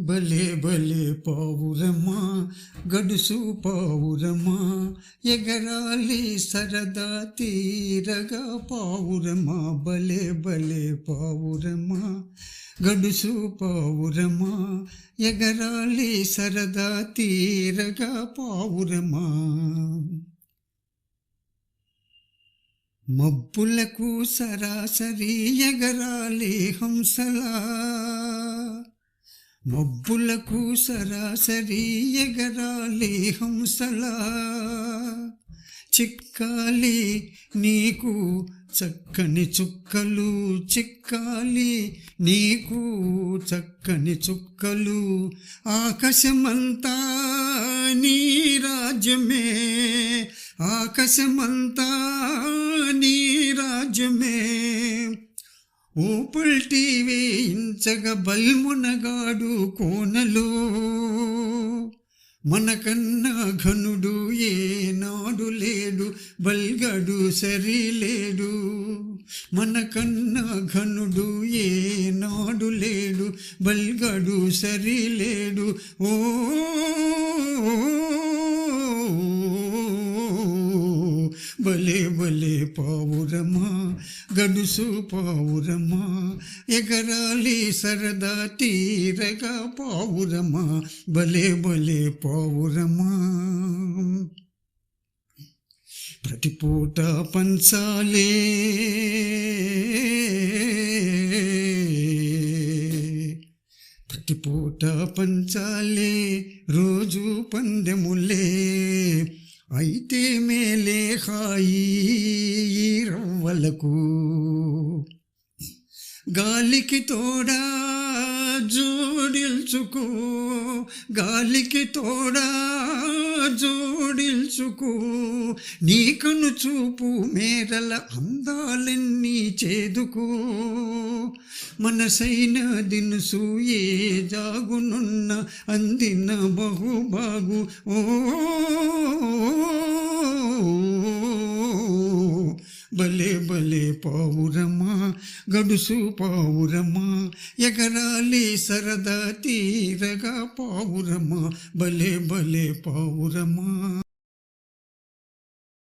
భలే భలే పావురమ్మా గడుసు పావురమ్మా ఎగరాలి సరదా తీరగా పావురమ్మా భలే భలే పావురమ్మా గడుసు పావురమ్మా ఎగరాలి సరదా తీరగా పావురమ్మా. మబ్బులకు సరాసరి ఎగరాలి హంసలా మబ్బులకు సరాసరి ఎగరాలి హంసలా చిక్కాలి నీకు చక్కని చుక్కలు చిక్కాలి నీకు చక్కని చుక్కలు. ఆకాశమంతా నీ రాజ్యమే ఆకాశమంతా నీ రాజ్యమే. ఊపల్టీ వేయించగ బల్మునగాడు కోనలో. మనకన్నా ఘనుడు ఏనాడు లేడు బల్గడు సరిలేడు. మనకన్నా ఘనుడు ఏనాడు లేడు బల్గడు సరిలేడు. ఓ భలే భలే పావురమా గడుసు పావురమా ఎగరాలి సరదా తీరగా పావురమా భలే భలే పావురమా. ప్రతి పూట పంచాలే. ప్రతి పూట పంచాలే రోజు పందెములే. అయితే మేలే హాయి రవ్వలకు. గాలికి తోడా జోడిల్చుకో గాలికి తోడా జోడిల్చుకో. నీకను చూపు మేరల అందాలన్నీ చేదుకో. మనసైన దినుసు ఏ జాగునున్న అందిన బహుబాగు ఓ భలే భలే పావురమా గడుసు పావురమా ఎగరాలి సరదా తీరగా పావురమా భలే భలే పావురమా